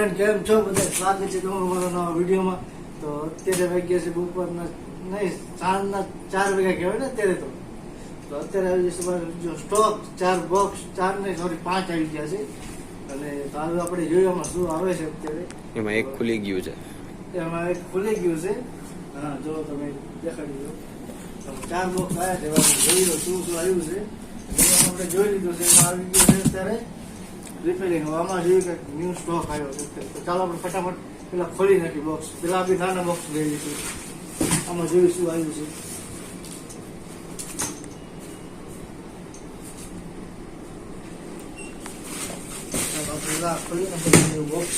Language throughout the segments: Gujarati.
ફ્રેન્ડ કેમ છો? બધા સ્વાગત છે તમારું મારા નવા વિડીયોમાં. તો અત્યારે વાગ્યા છે બપોરના નહીં સાંજના ચાર વાગ્યા કહેવાય ને અત્યારે તો. તો અત્યારે આવી જશે જો સ્ટોક ચાર બોક્સ ચાર ને સોરી પાંચ આવી ગયા છે. અને તો હવે આપણે જોઈએ એમાં શું આવે છે અત્યારે. એમાં એક ખુલી ગયું છે. એમાં એક ખુલી ગયું છે. હા જો તમે દેખાડી દો. ચાર બોક્સ આવ્યા છે જોઈ લો શું શું આવ્યું છે. આપણે જોઈ લીધું છે એમાં આવી ગયું છે અત્યારે. રિપેરિંગ આમાં જોયું કે ન્યૂ સ્ટોક આવ્યો છે, તો ચાલો આપણે ફટાફટ પેલા ખોલી નાખી બોક્સ પેલા બી નાના બોક્સ લઈ લઈશું આમાં જોયું શું આવ્યું છે? આપણે પેલા ખોલી નાખી બોક્સ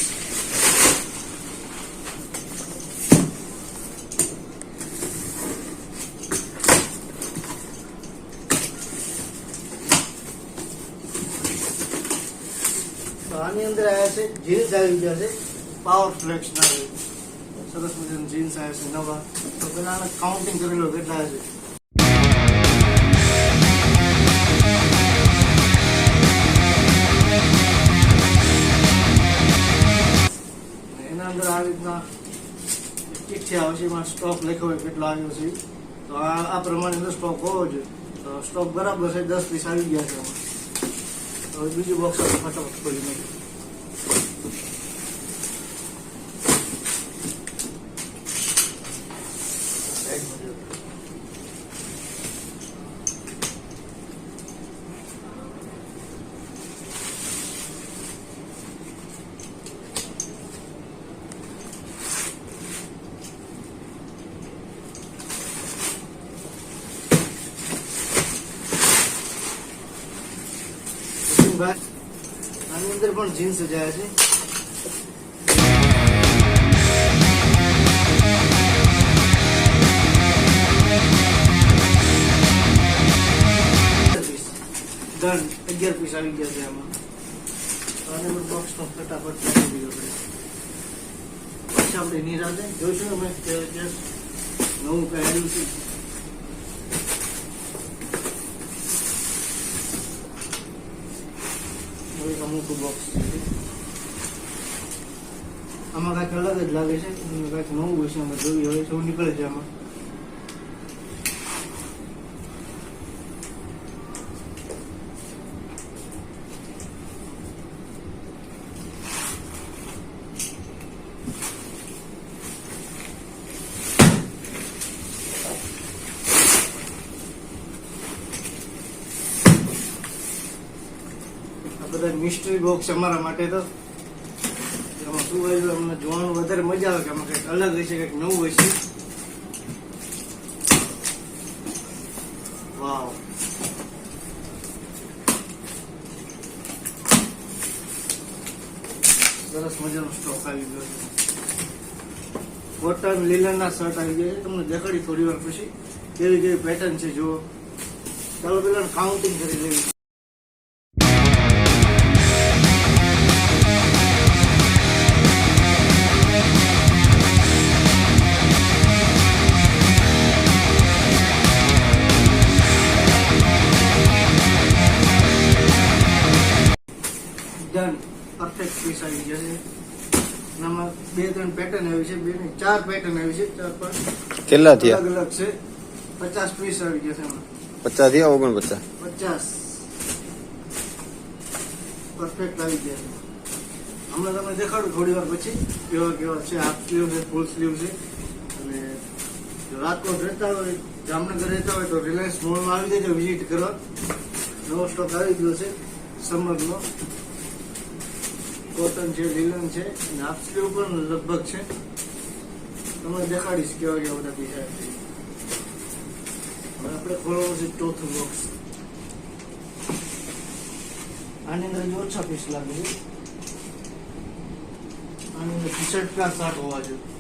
તો આની અંદર આવ્યા છે, જીન્સ આવી ગયા છે પાવર ફ્લેક્સ ના સરસ મજાનું જીન્સ આવ્યા છે નવા. તો પેલા કાઉન્ટિંગ કરેલો કેટલા છે? એના અંદર આ રીતના ચિઠ્ઠી આવશે એમાં સ્ટોક લખ્યો હોય કેટલો આવ્યો છે. તો આ આ પ્રમાણે સ્ટોક હોવો જોઈએ. તો સ્ટોક બરાબર છે, દસ પીસ આવી ગયા છે એમાં તો હવે બીજું બોક્સ આપણે આની અંદર પણ જીન્સ જાય છે. પીસ આવી ગયા છે આમાં. બોક્સ ફટાફટ પછી આપણે નિરાતે જોઈશું અમે નવું કઈ આવ્યું છે હવે અમુક બોક્સ છે. આમાં કાંઈક અલગ જ લાગે છે. કાંઈક નવું હોય છે અમે જોયું હવે સૌ નીકળે છે આમાં. બધા મિસ્ટ્રી બોક્સ અમારા માટે તો. એમાં શું હોય અમને જોવાનું વધારે મજા આવે કે આમાં કંઈક અલગ હશે, કંઈક નવું હશે. વાવ. સરસ મજાનો સ્ટોક આવી ગયો છે. કોટન લીલનના શર્ટ આવી ગયા તમને દેખાડી થોડી વાર પછી. કેવી કેવી પેટર્ન છે, જુઓ. ચાલો પેલા કાઉન્ટિંગ કરી લેવી આવી છે બે ચાર પેટર્ન આવી છે ચાર પણ કેટલા થયા? અલગ અલગ છે. પચાસ પીસ આવી જશે એમાં. પચાસ થયા ઓગણ પચાસ. પરફેક્ટ આવી ગયા છે. હમણાં તમે દેખાડું થોડી વાર પછી. કેવા કેવા છે હાફ સ્લીવ છે ફૂલ સ્લીવ છે. અને રાજકોટ રહેતા હોય જામનગર રહેતા હોય તો રિલાયન્સ મોલમાં આવી જજો વિઝિટ કરવા. નવો સ્ટોક આવી ગયો છે સમરનો કોટન છે લીલન છે અને હાફ પણ લગભગ છે. તમને દેખાડીશ કેવા કેવા બધા હવે આપણે ખોલવાનું છે ચોથું બોક્સ. આની અંદર ઓછા પીસ લાગે છે. આની અંદર ટી શર્ટ કા શર્ટ હોવા જોઈએ.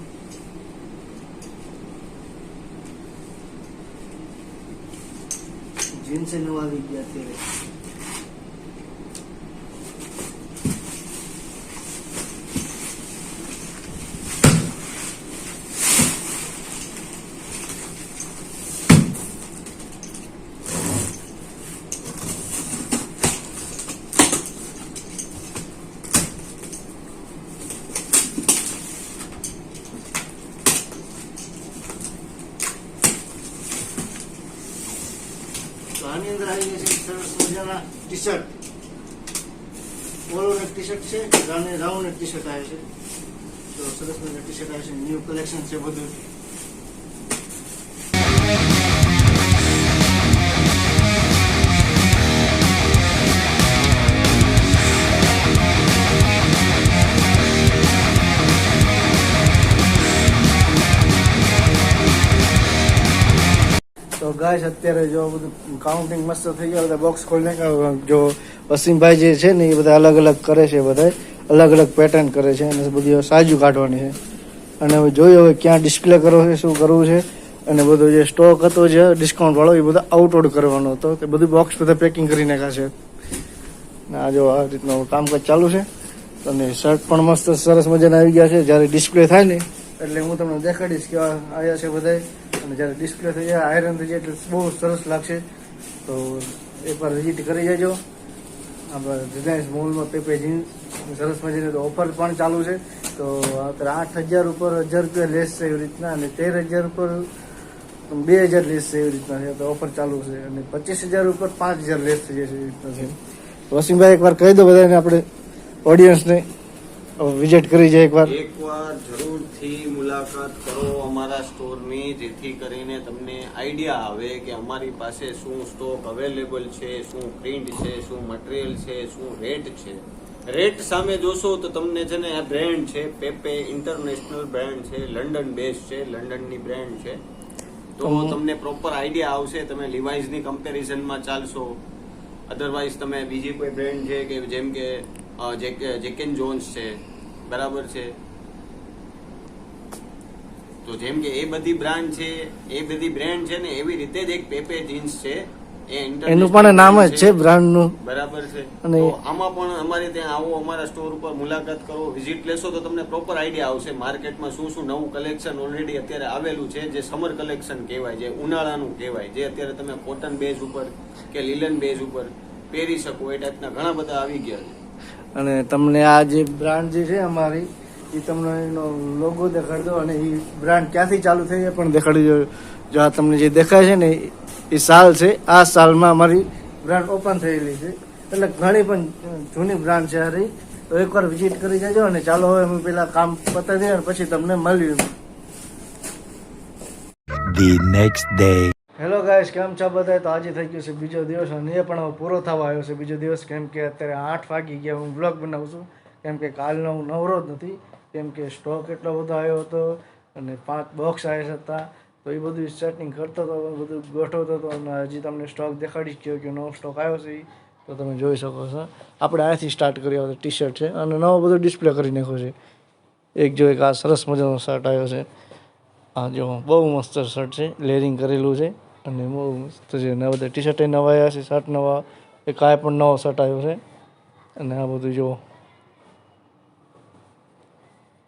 જીન્સ નવા આવી ગયા અત્યારે. તો આની અંદર આવી છે સરસ મજાના T shirt polo neck T shirt છે રાઉન્ડ નેક ટી શર્ટ આવે છે. તો સરસ મજાના ટી શર્ટ આવે છે. ન્યૂ કલેક્શન છે બધું. તો ગાય અત્યારે જો બધું કાઉન્ટિંગ મસ્ત થઈ ગયા, બધા બોક્સ ખોલીને જો વસીમભાઈ જે છે ને એ બધા અલગ અલગ કરે છે બધા અલગ અલગ પેટર્ન કરે છે અને બધી સાજુ કાઢવાની છે. અને હવે જોઈએ હવે ક્યાં ડિસ્પ્લે કરવો છે, શું કરવું છે, અને બધો જે સ્ટોક હતો જે ડિસ્કાઉન્ટ વાળો એ બધો આઉટઓડ કરવાનો હતો તે બધું બોક્સ બધા પેકિંગ કરી નાખ્યા છે. આ જો આ રીતનું કામકાજ ચાલુ છે. અને શર્ટ પણ મસ્ત સરસ મજાના આવી ગયા છે. જ્યારે ડિસ્પ્લે થાય ને, એટલે હું તમને દેખાડીશ કે આવ્યા છે બધા અને જ્યારે ડિસ્પ્લે થઈ જાય આયરન થઈ જાય, એટલે બહુ સરસ લાગશે. તો એકવાર વિઝિટ કરી જજો. આપણા રિલાયન્સ મોલમાં પેપે જીન્સ સરસ મજાની ઓફર પણ ચાલુ છે. તો અત્યારે આઠ હજાર ઉપર હજાર રૂપિયા લેસ છે એવી રીતના અને તેર હજાર ઉપર બે હજાર લેસ છે એવી રીતના છે. તો ઓફર ચાલુ છે અને પચીસ હજાર ઉપર પાંચ હજાર લેસ થઈ જશે એવી રીતના છે. વસીમભાઈ, એકવાર કહી દો બધાને આપણે ઓડિયન્સને વિઝિટ કરી જાય એકવાર. એકવાર જરૂરથી મુલાકાત કરો અમારા સ્ટોરની જેથી કરીને તમને આઈડિયા આવે કે અમારી પાસે શું સ્ટોક અવેલેબલ છે શું પ્રિન્ટ છે શું મટીરિયલ છે શું રેટ છે. રેટ સામે જોશો તો તમને છે ને આ બ્રેન્ડ છે પેપે ઇન્ટરનેશનલ બ્રેન્ડ છે લંડન બેઝ છે લંડનની બ્રેન્ડ છે. તો તમને પ્રોપર આઈડિયા આવશે તમે લિવાઇઝની કમ્પેરિઝનમાં ચાલશો. અધરવાઇઝ તમે બીજી કોઈ બ્રેન્ડ છે કે જેમ કે જેકેન જોન્સ છે બરાબર છે? તો જેમ કે એ બધી બ્રાન્ડ છે એ બધી બ્રાન્ડ છે ને એવી રીતે જ એક પેપે જીન્સ છે એનું પણ નામ જ છે. બ્રાન્ડનું. બરાબર છે. અને- આમાં પણ અમારે ત્યાં આવો અમારા સ્ટોર ઉપર મુલાકાત કરો વિઝિટ લેશો તો તમને પ્રોપર આઈડિયા આવશે માર્કેટમાં શું શું નવું કલેક્શન ઓલરેડી અત્યારે આવેલું છે જે સમર કલેક્શન કહેવાય જે ઉનાળાનું કહેવાય જે અત્યારે તમે કોટન બેઝ ઉપર કે લીલન બેઝ ઉપર પહેરી શકો એ ટાઈપના ઘણા બધા આવી ગયા છે. અને તમને આ જે બ્રાન્ડ જે છે અમારી એ તમને એનો લોગો દેખાડી દો અને એ બ્રાન્ડ ક્યાંથી ચાલુ થઈ એ પણ દેખાડી દો. જો આ તમને જે દેખાય છે ને એ સાલ છે. આ સાલમાં અમારી બ્રાન્ડ ઓપન થયેલી છે. એટલે ઘણી પણ જૂની બ્રાન્ડ છે હારી તો એકવાર વિઝિટ કરી જજો અને ચાલો હવે અમે પેલા કામ પતાવી અને પછી તમને મળ્યું the next day. Hello guys કેમ છો બધા તો આજે થઈ ગયો છે બીજો દિવસ અને એ પણ પૂરો થવા આવ્યો છે બીજો દિવસ. કેમ કે અત્યારે આઠ વાગી ગયા, હું બ્લોગ બનાવું છું. કેમ કે કાલનો હું નવરો જ નથી. કેમ કે સ્ટોક એટલો બધો આવ્યો હતો અને પાંચ બોક્સ આવ્યા હતા તો એ બધું સેટિંગ કરતો હતો, બધું ગોઠવતો હતો અને હજી તમને સ્ટોક દેખાડી ગયો કે નવો સ્ટોક આવ્યો છે તો તમે જોઈ શકો છો. આપણે અહીંયાથી સ્ટાર્ટ કર્યો હતો ટી શર્ટ છે. અને નવો બધો ડિસ્પ્લે કરી નાખ્યો છે. એક જો એક આ સરસ મજાનો શર્ટ આવ્યો છે. આ જો બહુ મસ્ત શર્ટ છે લેરિંગ કરેલું છે. અને બહુ મસ્ત છે ને બધા ટી શર્ટ નવા આવ્યા છે, શર્ટ નવા એક આ પણ નવો શર્ટ આવ્યો છે. અને આ બધું જો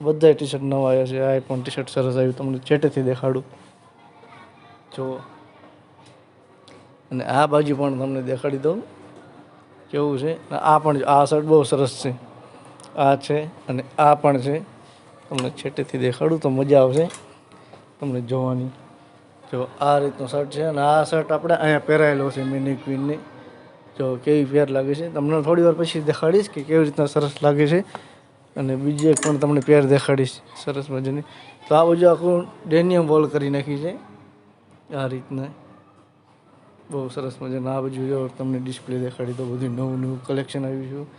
બધા ટી શર્ટ નવા આવ્યા છે, આ પણ ટી શર્ટ સરસ આવ્યું, તમને છેટેથી દેખાડું. જો. અને આ બાજુ પણ તમને દેખાડી દઉં, કેવું છે. આ પણ આ શર્ટ બહુ સરસ છે. આ છે અને આ પણ છે. તમને છેટેથી દેખાડું તો મજા આવશે. તમને જોવાની. જો આ રીતનો શર્ટ છે અને આ શર્ટ આપણે અહીંયા પહેરાયેલો છે મિની ક્વીનની જો કેવી ફેર લાગે છે. તમને થોડી વાર પછી દેખાડીશ કે કેવી રીતના સરસ લાગે છે. અને બીજી એક પણ તમને પેર દેખાડીશ સરસ મજાની. તો આ બાજુ આખું ડેનિયમ વોલ કરી નાખી છે. આ રીતના. બહુ સરસ મજાના. આ બાજુ જો તમને ડિસ્પ્લે દેખાડી તો બધું નવું નવું કલેક્શન આવ્યું છે.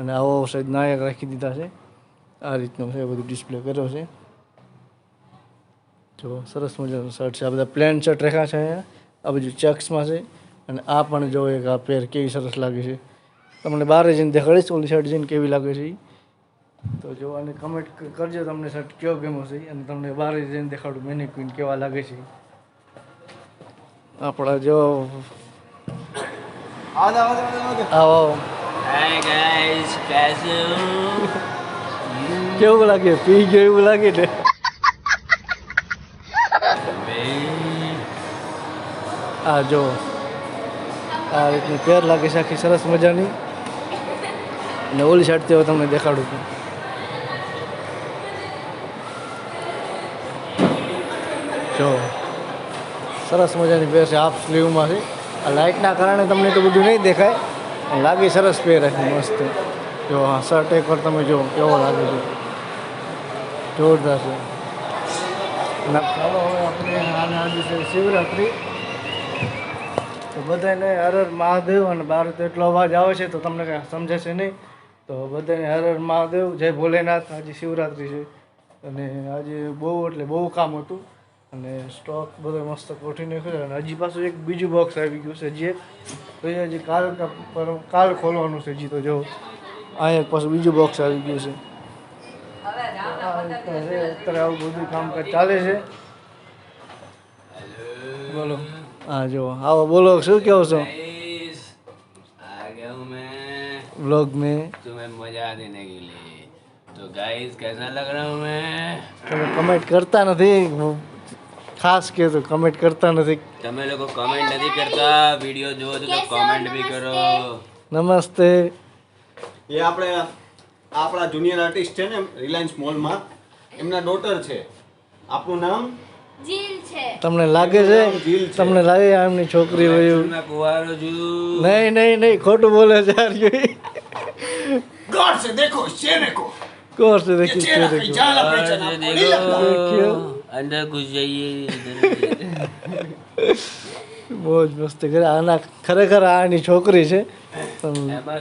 અને આવો સાહેબ નાયક રાખી દીધા છે. આ રીતનું છે, બધું ડિસ્પ્લે કર્યો છે. જો સરસ મજાનું શર્ટ છે. આ બધા પ્લેન શર્ટ રાખ્યા છે અહીંયા. આ બાજુ ચેક્સમાં છે. અને આ પણ જો એક આ પેર કેવી સરસ લાગે છે. તમને બહાર જઈને દેખાડીશ ઓલી શર્ટ જઈને કેવી લાગે છે તો જો અને કમેન્ટ કરજો તમને શર્ટ કયો ગમ્યો છે અને તમને બહાર જઈને દેખાડું મેની ક્વીન કેવા લાગે છે આપણા જો આવો કેવું લાગે પી ગયું એવું લાગે ને આ જો, આ રીતની પેર લાગે છે આખી, સરસ મજાની. અને ઓલી સાઈડ તેઓ તમને દેખાડું છું. જો, સરસ મજાની પેર છે હાફ સ્લીવમાં છે આ લાઇટના કારણે તમને તો બધું નહીં દેખાય, પણ લાગે સરસ પહેરે મસ્ત. જો, હા શર્ટ એકવાર તમે જો, કેવો લાગે છે. જોરદાર છે. હવે આપણે આ દિવસે શિવરાત્રિ. તો બધાને હર હર મહાદેવ અને બહાર તો એટલો અવાજ આવે છે તો તમને કાંઈ સમજાશે નહીં. તો બધાને હર હર મહાદેવ, જય ભોલેનાથ. આજે શિવરાત્રિ છે અને આજે બહુ એટલે બહુ કામ હતું અને સ્ટોક બધો મસ્ત કોઠી નાખ્યો અને હજી પાછું એક બીજું બોક્સ આવી ગયું છે એક. તો એ હજી કાલ કાલ ખોલવાનું છે હજી તો જો. એક પાછું બીજું બોક્સ આવી ગયું આ છે. અત્યારે આવું બધું કામકાજ ચાલે છે. બોલો. હા જો આવો બોલો શું કહો છો गाइस आ गया हूँ मैं વ્લોગ મેં तुम्हें मजा देने के लिए तो गाइस कैसा लग रहा हूँ मैं તમે કમેન્ટ કરતા નથી ખાસ કે તો કમેન્ટ કરતા નથી તમે લોકો કમેન્ટ નથી કરતા વિડીયો જોવો છો તો કમેન્ટ બી કરો નમસ્તે એ આપણે આપણા જુનિયર આર્ટિસ્ટ છે ને રિલાયન્સ મોલમાં એમના ડોટર છે આપણું નામ જીલ છે તમને લાગે છે? તમને લાગે એમની છોકરી હોય નહીં નહીં નહીં ખોટું બોલે છે મસ્તી કરે. આના ખરેખર આની છોકરી છે. એમાં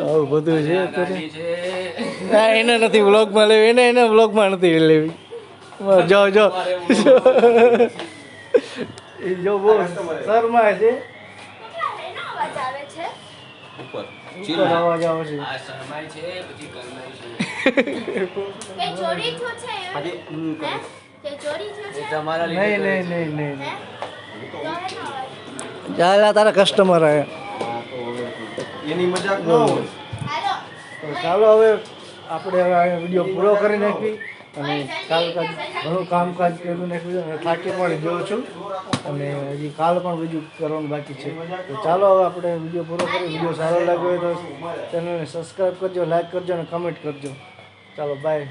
આવું બધું છે ના એને નથી વ્લોગમાં લેવી એને એને વ્લોગમાં નથી લેવી. જો જો જો બહુ શર્મા છે. તમારા નહીં નહીં નહીં નહીં હે તો એનો અવાજ ચાલ આ તારા કસ્ટમર તો એની મજાક ન હોય. તો ચાલો હવે આપણે હવે વીડિયો પૂરો કરી નાખી અને કાલ ઘણું કામકાજ કરી નાખ્યું અને થાકી પણ ગયો છું અને હજી કાલ પણ બીજું કરવાનું બાકી છે. તો ચાલો હવે આપણે વીડિયો પૂરો કરી, વીડિયો સારો લાગ્યો હોય તો ચેનલને સબસ્ક્રાઈબ કરજો લાઈક કરજો અને કમેન્ટ કરજો. ચાલો બાય